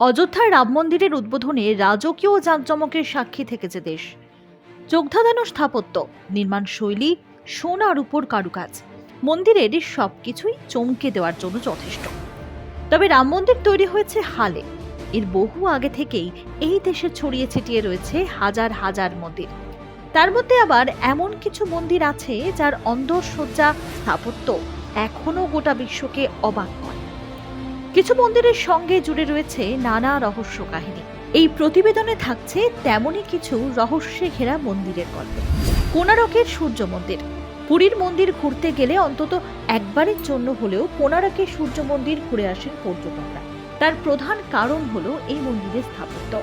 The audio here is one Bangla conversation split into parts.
অযোধ্যার রাম মন্দিরের উদ্বোধনে রাজকীয় জাঁকজমকের সাক্ষী থেকেছে দেশ। চোখধাঁধানো স্থাপত্য, নির্মাণ শৈলী সোনার উপর কারুকাজ। মন্দিরের সবকিছুই চমকে দেওয়ার জন্য যথেষ্ট। তবে রাম মন্দির তৈরি হয়েছে হালে। এর বহু আগে থেকেই এই দেশে ছড়িয়ে ছিটিয়ে রয়েছে হাজার হাজার মন্দির। তার মধ্যে আবার এমন কিছু মন্দির আছে যার অন্দরসজ্জা স্থাপত্য এখনও গোটা বিশ্বকে অবাক করে। কিছু মন্দিরের সঙ্গে জুড়ে রয়েছে নানা রহস্য কাহিনী। এই প্রতিবেদনে থাকছে তেমনই কিছু রহস্যে ঘেরা মন্দিরের গল্প। কোনারকের সূর্য মন্দির। পুরীর মন্দির ঘুরতে গেলে অন্তত একবারের জন্য হলেও কোনারকের সূর্য মন্দির ঘুরে আসেন পর্যটকরা। তার প্রধান কারণ হলো এই মন্দিরের স্থাপত্য।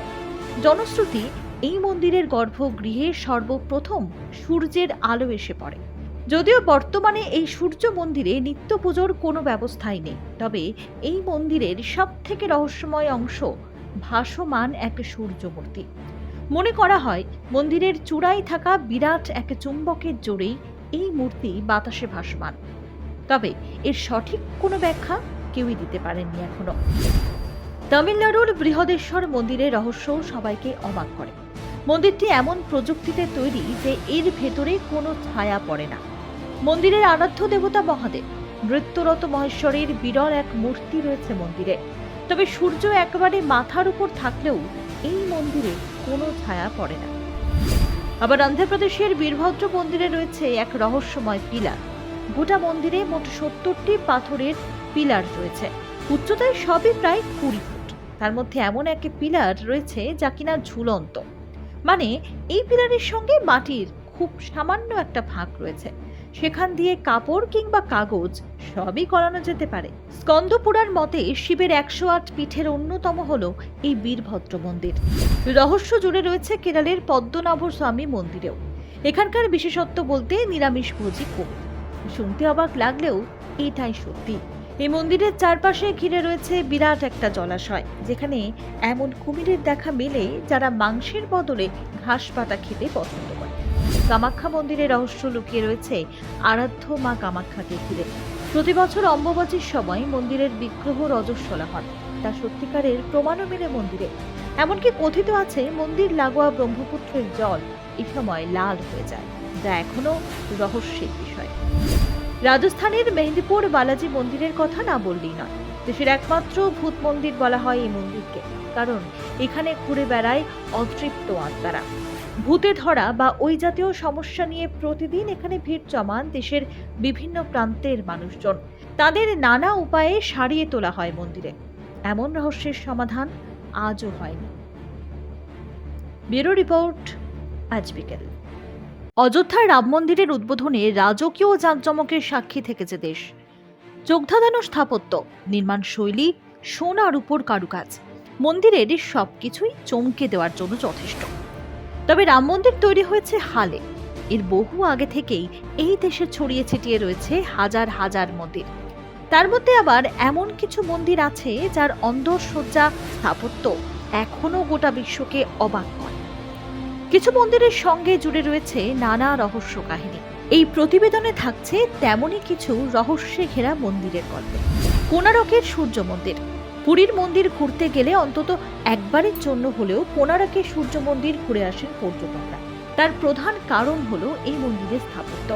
জনশ্রুতি, এই মন্দিরের গর্ভগৃহে সর্বপ্রথম সূর্যের আলো এসে পড়ে। যদিও বর্তমানে এই সূর্য মন্দিরে নিত্য পুজোর কোনো ব্যবস্থাই নেই, তবে এই মন্দিরের সব থেকে রহস্যময় অংশ ভাসমান এক সূর্য মূর্তি মনে করা হয়, মন্দিরের চূড়ায় থাকা বিরাট এক চুম্বকের জোরেই এই মূর্তি বাতাসে ভাসমান। তবে এর সঠিক কোনো ব্যাখ্যা কেউই দিতে পারেননি এখনও। তামিলনাড়ুর বৃহদেশ্বর মন্দিরের রহস্য সবাইকে অবাক করে। মন্দিরটি এমন প্রযুক্তিতে তৈরি যে এর ভেতরে কোনো ছায়া পড়ে না। মন্দিরের আরাধ্য দেবতা মহাদেব, নৃত্যরত মহেশ্বরের বিরল এক মূর্তি রয়েছে মন্দিরে। তবে সূর্য একেবারে মাথার উপর থাকলেও এই মন্দিরে কোনো ছায়া পড়ে না। আবার অন্ধ্রপ্রদেশের বীরভদ্র মন্দিরে রয়েছে এক রহস্যময় পিলার। গোটা মন্দিরে মোট সত্তরটি পাথরের পিলার রয়েছে। উচ্চতায় সবই প্রায় কুড়ি ফুট। তার মধ্যে এমন এক পিলার রয়েছে যা কিনা ঝুলন্ত। মানে এই পিলারের সঙ্গে মাটির খুব সামান্য একটা ফাঁক রয়েছে। সেখান দিয়ে কাপড় কিংবা কাগজ সবই করানো যেতে পারে। স্কন্দপুরার মতে, শিবের একশো আট পিঠের অন্যতম হল এই বীরভদ্র মন্দির। রহস্য জুড়ে রয়েছে কেরালের পদ্মনাভ স্বামী মন্দিরেও। এখানকার বিশেষত্ব বলতে নিরামিষ ভোজি কবি শুনতে অবাক লাগলেও এটাই সত্যি। এই মন্দিরের চারপাশে ঘিরে রয়েছে বিরাট একটা জলাশয়, যেখানে এমন কুমিরের দেখা মেলে যারা মাংসের বদলে ঘাস পাতা খেতে পছন্দ করে। কামাখ্যা মন্দিরের রহস্য লুকিয়ে রয়েছে আরাধ্য মা কামাখ্যাকে ঘিরে। প্রতি বছর অম্বুবাচীর সময় মন্দিরের বিগ্রহ রজস্বলা হন তা সত্যিকারের প্রমাণও মেলে মন্দিরে। এমনকি কথিত আছে, মন্দির লাগোয়া ব্রহ্মপুত্রের জল এই সময় লাল হয়ে যায়, যা এখনও রহস্যের বিষয়। রাজস্থানের মেহেন্দিপুর বালাজি মন্দিরের কথা না বললেই নয়। দেশের একমাত্র ভূত মন্দির বলা হয় এই মন্দিরকে, কারণ এখানে ঘুরে বেড়ায় অতৃপ্ত আত্মারা। ভূতে ধরা বা ওই জাতীয় সমস্যা নিয়ে প্রতিদিন এখানে ভিড় জমান দেশের বিভিন্ন প্রান্তের মানুষজন। তাদের নানা উপায়ে সারিয়ে তোলা হয় মন্দিরে। এমন রহস্যের সমাধান আজও হয়নি। ব্যুরো রিপোর্ট, আজ বিকেল। অযোধ্যার রাম মন্দিরের উদ্বোধনে রাজকীয় জাঁকজমকের সাক্ষী থেকেছে দেশ। চোখধাঁধানো স্থাপত্য, নির্মাণ শৈলী সোনার উপর কারুকাজ। মন্দিরের সবকিছুই চমকে দেওয়ার জন্য যথেষ্ট। তবে রাম মন্দির তৈরি হয়েছে হালে। এর বহু আগে থেকেই এই দেশে ছড়িয়ে ছিটিয়ে রয়েছে হাজার হাজার মন্দির। তার মধ্যে আবার এমন কিছু মন্দির আছে যার অন্দরসজ্জা স্থাপত্য এখনও গোটা বিশ্বকে অবাক করে। কিছু মন্দিরের সঙ্গে জুড়ে রয়েছে নানা রহস্য কাহিনী। এই প্রতিবেদনে থাকছে তেমনই কিছু রহস্যে ঘেরা মন্দিরের গল্প। কোনারকের সূর্য মন্দির। পুরীর মন্দির ঘুরতে গেলে অন্তত একবারের জন্য হলেও কোনারকের সূর্য মন্দির ঘুরে আসেন পর্যটকরা। তার প্রধান কারণ হলো এই মন্দিরের স্থাপত্য।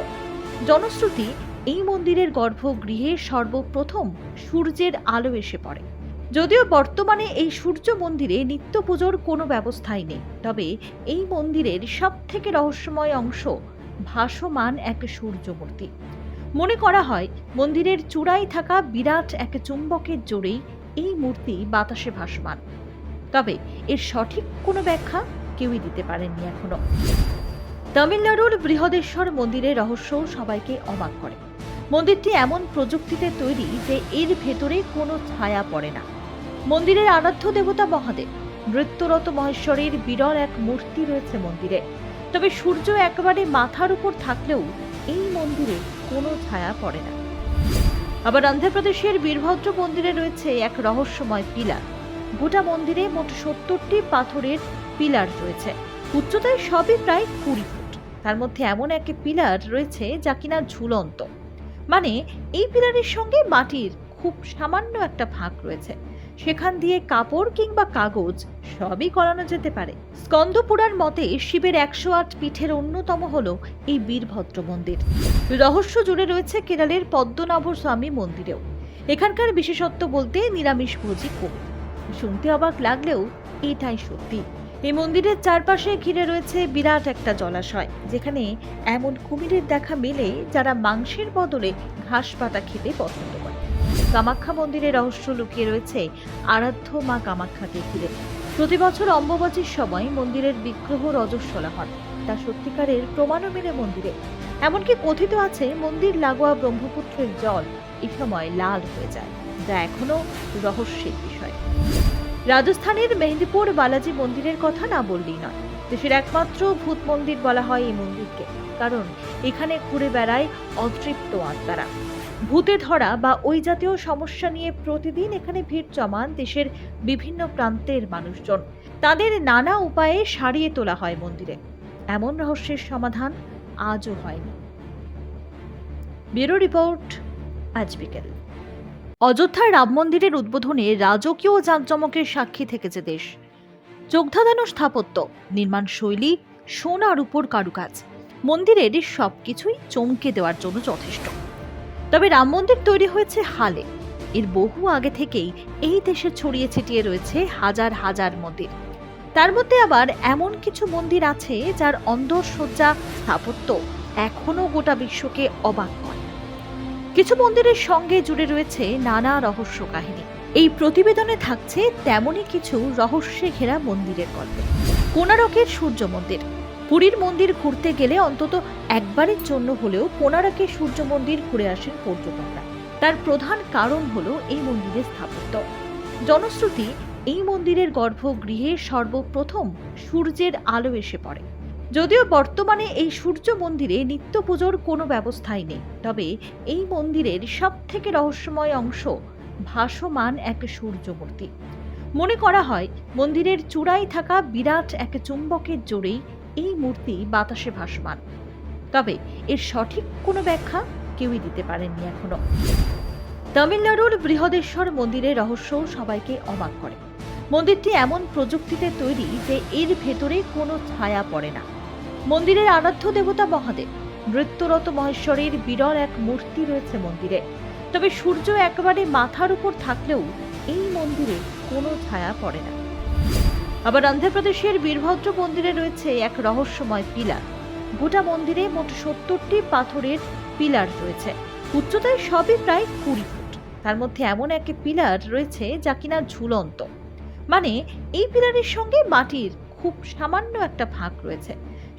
জনশ্রুতি, এই মন্দিরের গর্ভগৃহে সর্বপ্রথম সূর্যের আলো এসে পড়ে। যদিও বর্তমানে এই সূর্য মন্দিরে নিত্য পুজোর কোনো ব্যবস্থাই নেই, তবে এই মন্দিরের সব থেকে রহস্যময় অংশ ভাসমান এক সূর্য মূর্তি মনে করা হয়, মন্দিরের চূড়ায় থাকা বিরাট এক চুম্বকের জোরেই এই মূর্তি বাতাসে ভাসমান। তবে এর সঠিক কোনো ব্যাখ্যা কেউই দিতে পারেননি এখনও। তামিলনাড়ুর বৃহদেশ্বর মন্দিরের রহস্য সবাইকে অবাক করে। মন্দিরটি এমন প্রযুক্তিতে তৈরি যে এর ভেতরে কোনো ছায়া পড়ে না। মন্দিরের আরাধ্য দেবতা মহাদেব, নৃত্যরত মহেশ্বরের বিরল এক মূর্তি রয়েছে মন্দিরে। তবে সূর্য একেবারে মাথার উপর থাকলেও এই মন্দিরে কোনো ছায়া পড়ে না। আবার অন্ধ্রপ্রদেশের বীরভদ্র মন্দিরে রয়েছে এক রহস্যময় পিলার। গোটা মন্দিরে মোট সত্তরটি পাথরের পিলার রয়েছে। উচ্চতায় সবই প্রায় কুড়ি ফুট। তার মধ্যে এমন একটি পিলার রয়েছে যা কিনা ঝুলন্ত। মানে এই পিলারের সঙ্গে মাটির খুব সামান্য একটা ফাঁক রয়েছে। সেখান দিয়ে কাপড় কিংবা কাগজ সবই করানো যেতে পারে। স্কন্দপুরার মতে, শিবের একশো আট পিঠের অন্যতম হল এই বীরভদ্র মন্দির। রহস্য জুড়ে রয়েছে কেরালের পদ্মনাভ স্বামী মন্দিরেও। এখানকার বিশেষত্ব বলতে নিরামিষ ভোজি কবি শুনতে অবাক লাগলেও এটাই সত্যি। এই মন্দিরের চারপাশে ঘিরে রয়েছে বিরাট একটা জলাশয়, যেখানে এমন কুমিরের দেখা মেলে যারা মাংসের বদলে ঘাস পাতা খেতে পছন্দ করে। কামাখ্যা মন্দিরের রহস্য লুকিয়ে রয়েছে আরাধ্য মা কামাখ্যাকে ঘিরে। প্রতি বছর অম্বুবাচীর সময় মন্দিরের বিগ্রহ রজস্বলা হন তা সত্যিকারের প্রমাণও মেলে মন্দিরে। এমনকি কথিত আছে, মন্দির লাগোয়া ব্রহ্মপুত্রের জল এই সময় লাল হয়ে যায়, যা এখনও রহস্যের বিষয়। রাজস্থানের মেহেন্দিপুর বালাজি মন্দিরের কথা না বললেই নয়। দেশের একমাত্র ভূত মন্দির বলা হয় এই মন্দিরকে, কারণ এখানে ঘুরে বেড়ায় অতৃপ্ত আত্মারা। ভূতে ধরা বা ওই জাতীয় সমস্যা নিয়ে প্রতিদিন এখানে ভিড় জমান দেশের বিভিন্ন প্রান্তের মানুষজন। তাদের নানা উপায়ে সারিয়ে তোলা হয় মন্দিরে। এমন রহস্যের সমাধান আজও হয়নি। ব্যুরো রিপোর্ট, আজ বিকেল। অযোধ্যার রাম মন্দিরের উদ্বোধনে রাজকীয় জাঁকজমকের সাক্ষী থেকেছে দেশ। চোখধাঁধানো স্থাপত্য, নির্মাণ শৈলী সোনার উপর কারুকাজ। মন্দিরের সবকিছুই চমকে দেওয়ার জন্য যথেষ্ট। তবে রাম মন্দির তৈরি হয়েছে হালে। এর বহু আগে থেকেই এই দেশে ছড়িয়ে ছিটিয়ে রয়েছে হাজার হাজার মন্দির। তার মধ্যে আবার এমন কিছু মন্দির আছে যার অন্দরসজ্জা স্থাপত্য এখনও গোটা বিশ্বকে অবাক করে। কিছু মন্দিরের সঙ্গে জুড়ে রয়েছে নানা রহস্য কাহিনী। এই প্রতিবেদনে থাকছে তেমনই কিছু রহস্যে ঘেরা মন্দিরের গল্প। কোনারকের সূর্য মন্দির। পুরীর মন্দির ঘুরতে গেলে অন্তত একবারের জন্য হলেও কোনারকের সূর্য মন্দির ঘুরে আসেন পর্যটকরা। তার প্রধান কারণ হলো এই মন্দিরের স্থাপত্য। জনশ্রুতি, এই মন্দিরের গর্ভগৃহে সর্বপ্রথম সূর্যের আলো এসে পড়ে। যদিও বর্তমানে এই সূর্য মন্দিরে নিত্য পুজোর কোনো ব্যবস্থাই নেই, তবে এই মন্দিরের সব থেকে রহস্যময় অংশ ভাসমান এক সূর্য মূর্তি মনে করা হয়, মন্দিরের চূড়ায় থাকা বিরাট এক চুম্বকের জোরেই এই মূর্তি বাতাসে ভাসমান। তবে এর সঠিক কোনো ব্যাখ্যা কেউই দিতে পারেননি এখনও। তামিলনাড়ুর বৃহদেশ্বর মন্দিরের রহস্য সবাইকে অবাক করে। মন্দিরটি এমন প্রযুক্তিতে তৈরি যে এর ভেতরে কোনো ছায়া পড়ে না। মন্দিরের আরাধ্য দেবতা মহাদেব, নৃত্যরত মহেশ্বরের বিরল এক মূর্তি রয়েছে মন্দিরে। তবে সূর্য একেবারে মাথার উপর থাকলেও এই মন্দিরে কোনো ছায়া পড়ে না। আবার অন্ধ্রপ্রদেশের বীরভদ্র মন্দিরে রয়েছে এক রহস্যময় পিলার। গোটা মন্দিরে মোট সত্তরটি পাথরের পিলার রয়েছে। উচ্চতায় সবই প্রায় কুড়ি ফুট। তার মধ্যে এমন একটি পিলার রয়েছে যা কিনা ঝুলন্ত। মানে এই পিলারের সঙ্গে মাটির খুব সামান্য একটা ফাঁক রয়েছে।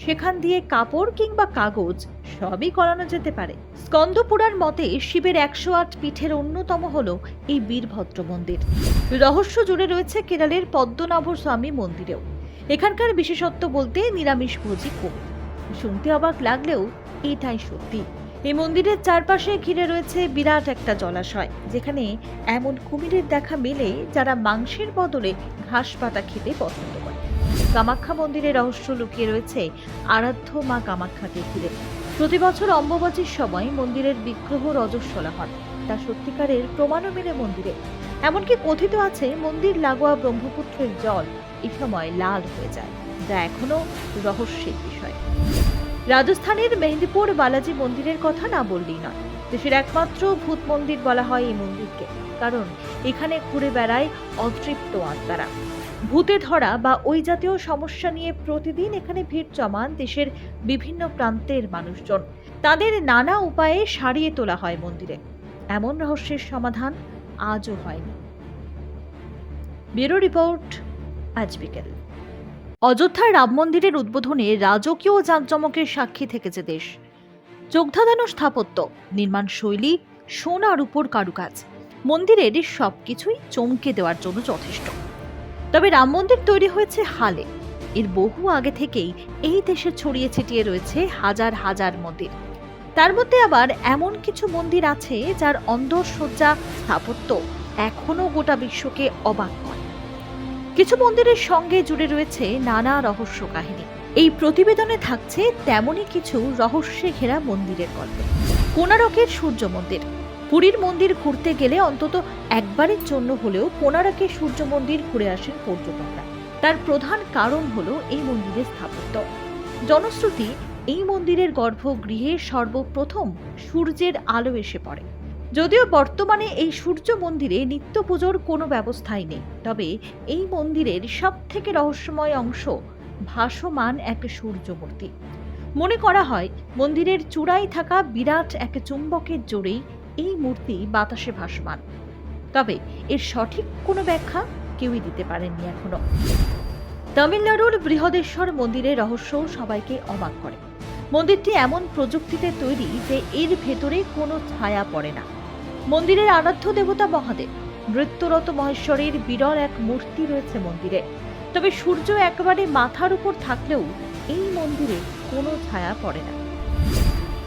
সেখান দিয়ে কাপড় কিংবা কাগজ সবই করানো যেতে পারে। স্কন্দপুরার মতে, শিবের একশো আট পিঠের অন্যতম হল এই বীরভদ্র মন্দির। রহস্য জুড়ে রয়েছে কেরালের পদ্মনাভ স্বামী মন্দিরেও। এখানকার বিশেষত্ব বলতে নিরামিষ ভোজি কবি শুনতে অবাক লাগলেও এটাই সত্যি। এই মন্দিরের চারপাশে ঘিরে রয়েছে বিরাট একটা জলাশয়, যেখানে এমন কুমিরের দেখা মেলে যারা মাংসের বদলে ঘাস পাতা খেতে পছন্দ করে। কামাখ্যা মন্দিরের রহস্য লুকিয়ে রয়েছে আরাধ্য মা কামাখ্যাকে ঘিরে। প্রতি বছর অম্বুবাচীর সময় মন্দিরের বিগ্রহ রজস্বলা হন তা সত্যিকারের প্রমাণও মেলে মন্দিরে। এমনকি কথিত আছে, মন্দির লাগোয়া ব্রহ্মপুত্রের জল এই সময় লাল হয়ে যায়, যা এখনও রহস্যের বিষয়। রাজস্থানের মেহেন্দিপুর বালাজি মন্দিরের কথা না বললেই নয়। দেশের একমাত্র ভূত মন্দির বলা হয় এই মন্দিরকে, কারণ এখানে ঘুরে বেড়ায় অতৃপ্ত আত্মারা। ভূতে ধরা বা ওই জাতীয় সমস্যা নিয়ে প্রতিদিন এখানে ভিড় জমান দেশের বিভিন্ন প্রান্তের মানুষজন। তাদের নানা উপায়ে সারিয়ে তোলা হয় মন্দিরে। এমন রহস্যের সমাধান আজও হয়নি। ব্যুরো রিপোর্ট, আজ বিকেল। অযোধ্যার রাম মন্দিরের উদ্বোধনে রাজকীয় জাঁকজমকের সাক্ষী থেকেছে দেশ। চোখধাঁধানো স্থাপত্য, নির্মাণ শৈলী সোনার উপর কারুকাজ। মন্দিরের সবকিছুই চমকে দেওয়ার জন্য যথেষ্ট। তবে রাম মন্দির তৈরি হয়েছে হালে। এর বহু আগে থেকেই এই দেশে ছড়িয়ে ছিটিয়ে রয়েছে হাজার হাজার মন্দির। তার মধ্যে আবার এমন কিছু মন্দির আছে যার অন্দরসজ্জা স্থাপত্য এখনও গোটা বিশ্বকে অবাক করে। কিছু মন্দিরের সঙ্গে জুড়ে রয়েছে নানা রহস্য কাহিনী। এই প্রতিবেদনে থাকছে তেমনই কিছু রহস্যে ঘেরা মন্দিরের গল্প। কোনারকের সূর্য মন্দির। পুরীর মন্দির ঘুরতে গেলে অন্তত একবারের জন্য হলেও কোনারকের সূর্য মন্দির ঘুরে আসেন পর্যটকরা। তার প্রধান কারণ হলো এই মন্দিরের স্থাপত্য। জনশ্রুতি, এই মন্দিরের গর্ভগৃহে সর্বপ্রথম সূর্যের আলো এসে পড়ে। যদিও বর্তমানে এই সূর্য মন্দিরে নিত্য পুজোর কোনো ব্যবস্থাই নেই, তবে এই মন্দিরের সব থেকে রহস্যময় অংশ ভাসমান এক সূর্য মূর্তি মনে করা হয়, মন্দিরের চূড়ায় থাকা বিরাট এক চুম্বকের জোরেই এই মূর্তি বাতাসে ভাসমান। তবে এর সঠিক কোনো ব্যাখ্যা কেউই দিতে পারেননি এখনও। তামিলনাড়ুর বৃহদেশ্বর মন্দিরের রহস্য সবাইকে অবাক করে। মন্দিরটি এমন প্রযুক্তিতে তৈরি যে এর ভেতরে কোনো ছায়া পড়ে না। মন্দিরের আরাধ্য দেবতা মহাদেব, নৃত্যরত মহেশ্বরের বিরল এক মূর্তি রয়েছে মন্দিরে। তবে সূর্য একেবারে মাথার উপর থাকলেও এই মন্দিরে কোনো ছায়া পড়ে না।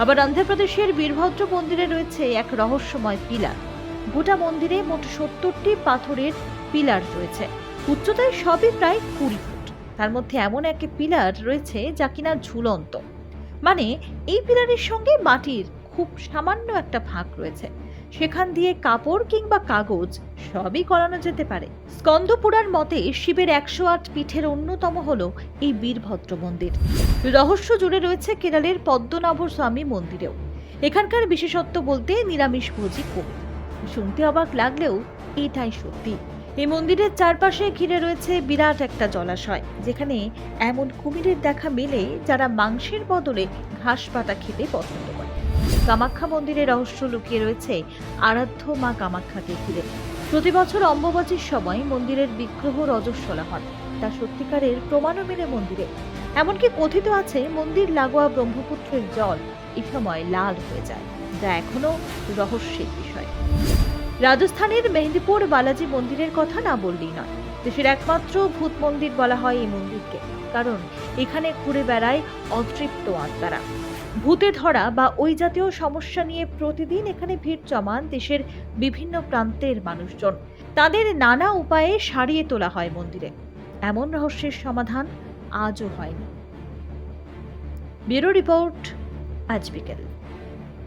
আবার অন্ধ্রপ্রদেশের বীরভদ্র মন্দিরে রয়েছে এক রহস্যময় পিলার। গোটা মন্দিরে মোট সত্তরটি পাথরের পিলার রয়েছে। উচ্চতায় সবই প্রায় কুড়ি ফুট। তার মধ্যে এমন একটি পিলার রয়েছে যা কিনা ঝুলন্ত। মানে এই পিলারের সঙ্গে মাটির খুব সামান্য একটা ফাঁক রয়েছে। সেখান দিয়ে কাপড় কিংবা কাগজ সবই করানো যেতে পারে। স্কন্দপুরার মতে, শিবের একশো আট পিঠের অন্যতম হল এই বীরভদ্র মন্দির। রহস্য জুড়ে রয়েছে কেরালের পদ্মনাভ স্বামী মন্দিরেও। এখানকার বিশেষত্ব বলতে নিরামিষ ভোজি কবি শুনতে অবাক লাগলেও এটাই সত্যি। এই মন্দিরের চারপাশে ঘিরে রয়েছে বিরাট একটা জলাশয়, যেখানে এমন কুমিরের দেখা মেলে যারা মাংসের বদলে ঘাস পাতা খেতে পছন্দ করে। কামাখ্যা মন্দিরের রহস্য লুকিয়ে রয়েছে আরাধ্য মা কামাখ্যাকে ঘিরে। প্রতি বছর অম্বুবাচীর সময় মন্দিরের বিগ্রহ রজস্বলা হন তা সত্যিকারের প্রমাণও মেলে মন্দিরে। এমনকি কথিত আছে, মন্দির লাগোয়া ব্রহ্মপুত্রের জল এই সময় লাল হয়ে যায়, যা এখনও রহস্যের বিষয়। রাজস্থানের মেহেন্দিপুর বালাজি মন্দিরের কথা না বললেই নয়। দেশের একমাত্র ভূত মন্দির বলা হয় এই মন্দিরকে, কারণ এখানে ঘুরে বেড়ায় অতৃপ্ত আত্মারা। ভূতে ধরা বা ওই জাতীয় সমস্যা নিয়ে প্রতিদিন এখানে ভিড় জমান দেশের বিভিন্ন প্রান্তের মানুষজন। তাদের নানা উপায়ে সারিয়ে তোলা হয় মন্দিরে। এমন রহস্যের সমাধান আজও হয়নি। ব্যুরো রিপোর্ট, আজ বিকেল।